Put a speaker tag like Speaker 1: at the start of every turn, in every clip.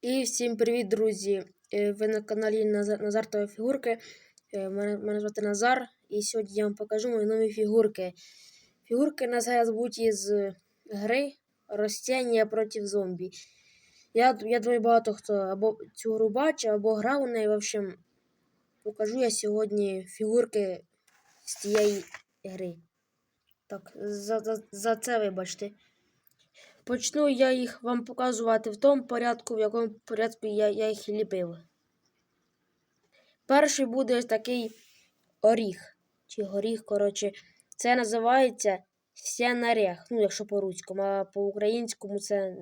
Speaker 1: І всім привіт, друзі! Е, Ви на каналі Назар- Назартові фігурки. Е, Мене, звати Назар, і сьогодні я вам покажу мої нові фігурки. Фігурки на зараз будуть із гри Ростяння проти зомбі. Я, я думаю, багато хто або цю гру бачив, або грав у неї. В общем, покажу я сьогодні фігурки з цієї гри. Так, за, за, за це вибачте. Почну я їх вам показувати в тому порядку, в якому порядку я, я їх ліпив. Перший буде ось такий оріх. Чи горіх, коротше. Це називається сянарях. Ну, якщо по-руському, а по-українському це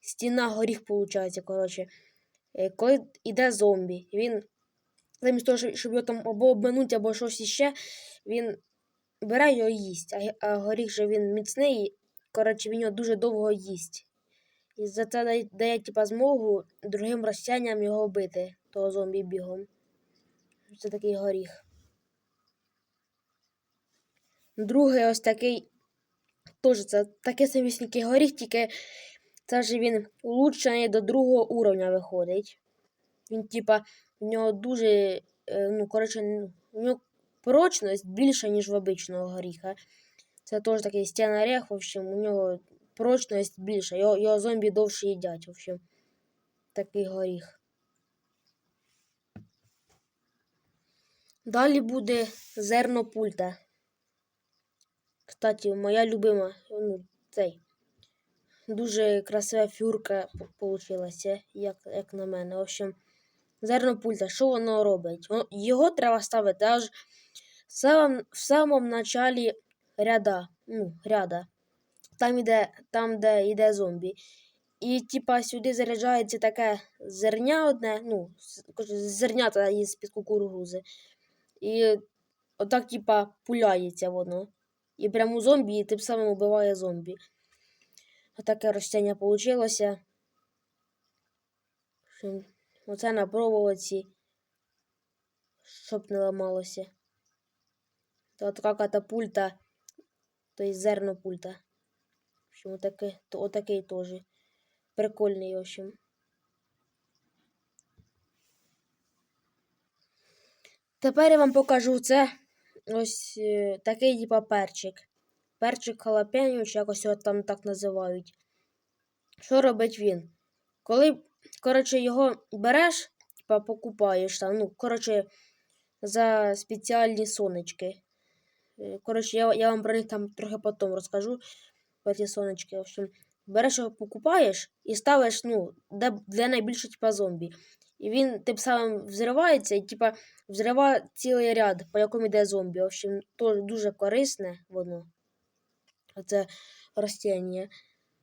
Speaker 1: стіна горіх, виходить, коротше. Е, Коли йде зомбі, він замість того, щоб- його там або обминути, або щось іще, він бере його і їсть. А горіх же він міцний, коротше, він його дуже довго їсть. І за це дає, дає типа, змогу другим розтянням його бити, того зомбі бігом. Це такий горіх. Другий ось такий. Теж це такий самісінький горіх, тільки це вже він улучшений до другого уровня виходить. Він, типа, в нього дуже, е, ну, коротше, ну, в нього прочність більша, ніж в обичного горіха. Це теж такий стінорех, в общем, у нього прочність більша. Його, його зомбі довше їдять, в общем. Такий горіх. Далі буде зерно пульта. Кстати, моя любима, ну, цей. Дуже красива фігурка получилася, як, як на мене. В общем, зерно пульта, що воно робить? Його треба ставити аж в самому, в самому началі ряда. Ну, ряда. Там, іде, там, де йде зомбі. І, типа, сюди заряджається таке зерня одне, ну, зернята із під кукурузи. І отак, типа, пуляється воно. І прямо зомбі, і тим самим вбиває зомбі. Отаке розтяння вийшло. Оце на проволоці, щоб не ламалося. То така катапульта, то є зерно пульта. В общем, то, отакий теж. Прикольний, в общем. Тепер я вам покажу це. Ось е, такий типа перчик. Перчик халапеньо, чи якось його там так називають. Що робить він? Коли, коротше, його береш, типа покупаєш там, ну, коротше, за спеціальні сонечки. Е, Коротше, я, я вам про них там трохи потім розкажу. Про ті сонечки. В общем, береш його, покупаєш і ставиш, ну, де для найбільше, типа, зомбі. І він тим самим взривається і, типа, взриває цілий ряд, по якому йде зомбі. В общем, то дуже корисне воно. Оце ростяння.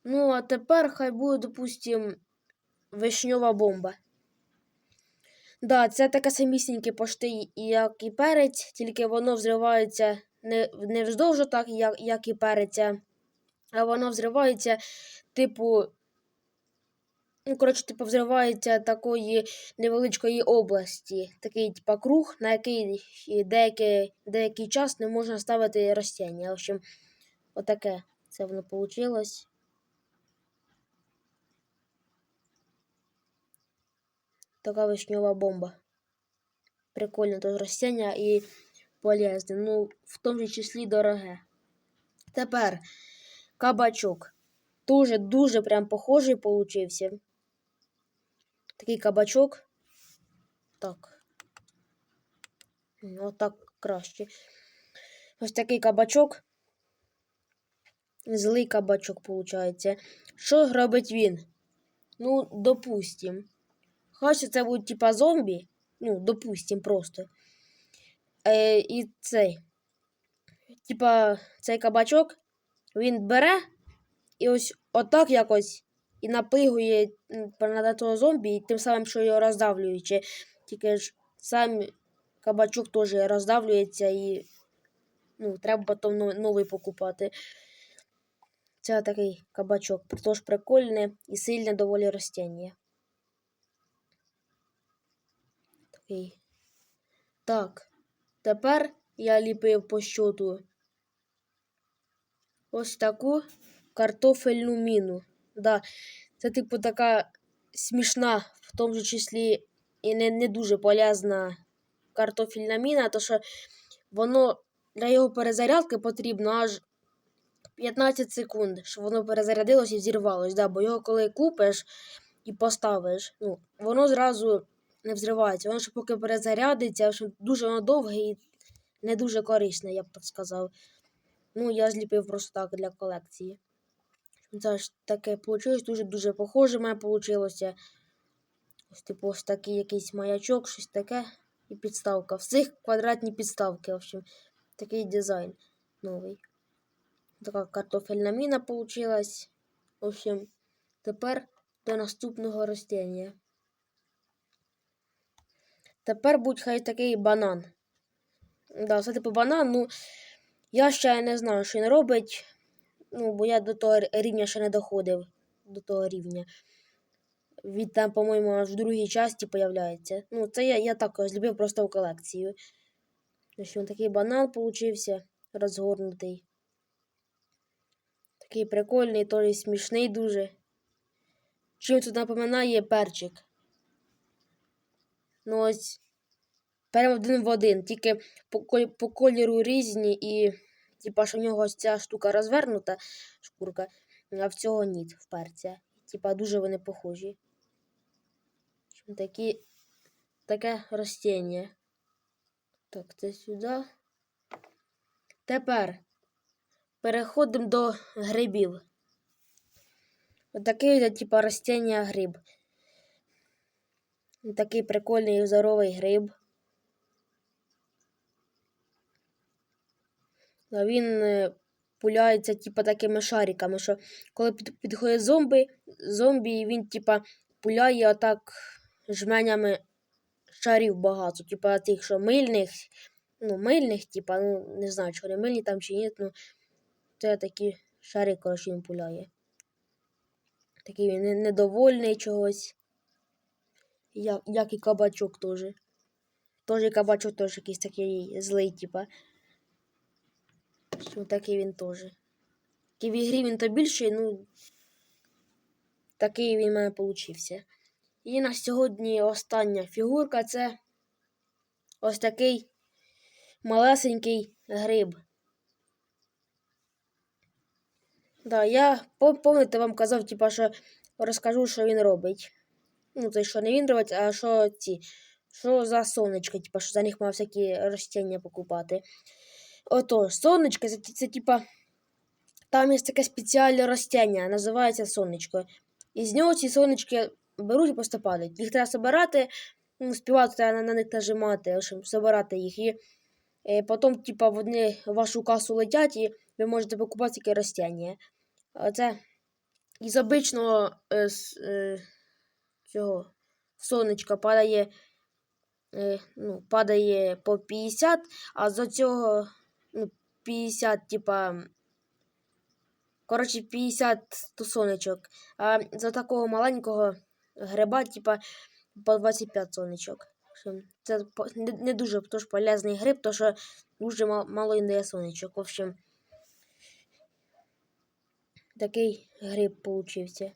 Speaker 1: Ну, а тепер хай буде, допустим, вишньова бомба. Да, це таке самісіньке пошти, як і перець, тільки воно взривається не, не вздовж так, як, як і перець, а- воно взривається, типу. Ну, коротше, типу, взривається такої невеличкої області, такий, типу, круг, на який деякий, деякий час не можна ставити розтяння. В общем, отаке це воно вийшло. Така вишньова бомба. Прикольне теж розтяння і полезне. Ну, в тому же числі дороге. Тепер кабачок. Дуже дуже прям похожий получився. Такий кабачок. Так. Отак краще. Ось такий кабачок. Злий кабачок, виходить. Що робить він? Ну, допустим. Хоч це будуть типа зомбі. Ну, допустим, просто. Е, і цей. Типа, цей кабачок, він бере і ось отак якось і напигує на того зомбі, і тим самим, що його роздавлюючи. Тільки ж сам кабачок теж роздавлюється і ну, треба потім новий покупати. Це такий кабачок. Тож прикольне і сильне доволі ростяння. Такий. Так. Тепер я ліпив по щоту ось таку картофельну міну. Да, це типу така смішна, в тому же числі і не, не дуже полезна картофільна міна, то що воно для його перезарядки потрібно аж 15 секунд, щоб воно перезарядилось і взірвалось. Да, бо його коли купиш і поставиш, ну, воно зразу не взривається. Воно ще поки перезарядиться, що дуже воно довге і не дуже корисне, я б так сказав. Ну, я зліпив просто так для колекції. Це ж таке вийшло, дуже-дуже похоже мене вийшло. Ось типу ось такий якийсь маячок, щось таке. І підставка. Всіх квадратні підставки. В общем, такий дизайн новий. Така картофельна міна получилась. В общем, тепер до наступного ростення. Тепер будь хай такий банан. Да, це типу банан, ну я ще не знаю, що він робить. Ну, бо я до того рівня ще не доходив. До того рівня. Він там, по-моєму, аж в другій часті появляється. Ну, це я я також зробив просто в колекцію. Ось він такий банан получився розгорнутий. Такий прикольний, теж смішний дуже. Чим тут напоминає перчик. Ну ось. Прямо один в один, тільки по, кольору різні і, типа, що в нього ось ця штука розвернута, шкурка, а в цього ні, в перця. Типа, дуже вони похожі. Такі, таке ростіння. Так, це сюди. Тепер переходимо до грибів. Отакий, типа, ростіння гриб. Такий прикольний здоровий гриб. А він е, пуляється, типа, такими шариками, що коли під, підходить зомбі, зомбі, він, типа, пуляє отак жменями шарів багато. Типа тих, що мильних, ну, мильних, типа, ну, не знаю, чи вони мильні там чи ні, ну це такі шари, коротше, він пуляє. Такий він недовольний чогось. Як, як і кабачок теж. І кабачок теж якийсь такий злий, типа. Що такий він теж. Такий в ігрі він то більший, ну. Такий він в мене получився. І на сьогодні остання фігурка це ось такий малесенький гриб. Да, я пам'ятаєте, вам казав, типа, що розкажу, що він робить. Ну, це що не він а що ці. Що за сонечко, типа, що за них мав всякі ростіння покупати. Отож, сонечко, це, це типа. Там є таке спеціальне ростяння, називається сонечко. І з нього ці сонечки беруть і просто падають. Їх треба збирати, ну, співати треба на, них нажимати, збирати їх. І е, потім, типа, вони в вашу касу летять, і ви можете покупати таке ростяння. А це із обичного е, е, цього сонечка падає, е, ну, падає по 50, а за цього ну, 50, типа. Коротше, 50 тусонечок. А за такого маленького гриба, типа, по 25 сонечок. Це не, не дуже тож полезний гриб, тому що дуже мало він дає сонечок. В общем, такий гриб получився.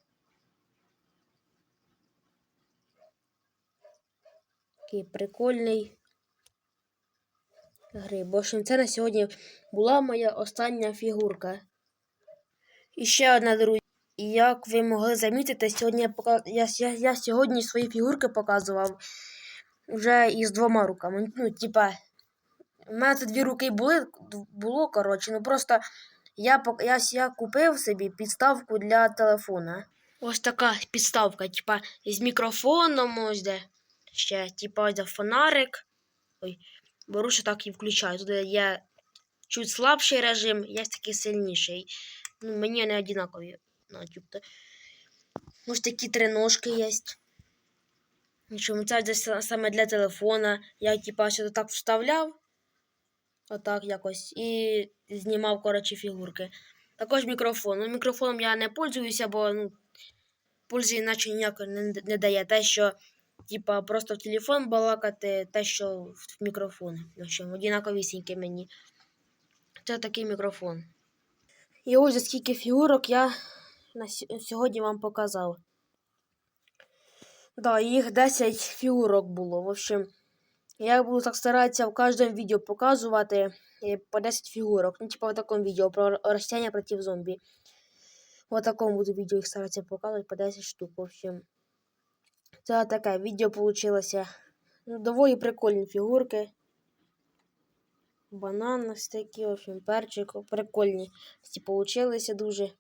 Speaker 1: Такий прикольний гриб. В общем, це на сьогодні була моя остання фігурка. І ще одна, друзі. І Як ви могли замітити, сьогодні я, пока... я, я, я сьогодні свої фігурки показував вже із двома руками. Ну, типа, у мене це дві руки були, було, коротше, ну просто я, я, я купив собі підставку для телефона. Ось така підставка, типа, з мікрофоном, ось де. Ще, типа, ось фонарик. Ой, беру ще так і включаю. Тут є чуть слабший режим, є такий сильніший. Ну, мені вони одинакові. Начебто. Ось такі три ножки є. Нічого, це саме для телефона. Я типа сюди так вставляв. Отак якось. І знімав, коротше, фігурки. Також мікрофон. Ну, мікрофоном я не пользуюся, бо ну, пользи іначе ніякої не, не дає. Те, що, типа, просто в телефон балакати, те, що в мікрофон. В общем, однаковісіньке мені. Це такий мікрофон. І ось скільки фігурок я на сь- сьогодні вам показав. Да, їх 10 фігурок було. В общем, я буду так старатися в кожному відео показувати е, по 10 фігурок. Ну, типа в такому відео про ростяння проти зомбі. В такому буду відео їх старатися показувати по 10 штук. В общем, це таке відео вийшло. Ну, доволі прикольні фігурки. Банан ось такі, в общем, перчик. Прикольні. Ці получилися дуже.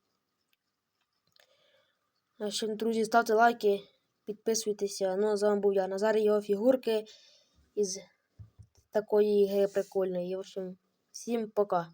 Speaker 1: Общем, друзі, ставте лайки, підписуйтеся. Ну, а з вами був я. Назар його фігурки із такої гри прикольної. В общем, всім пока.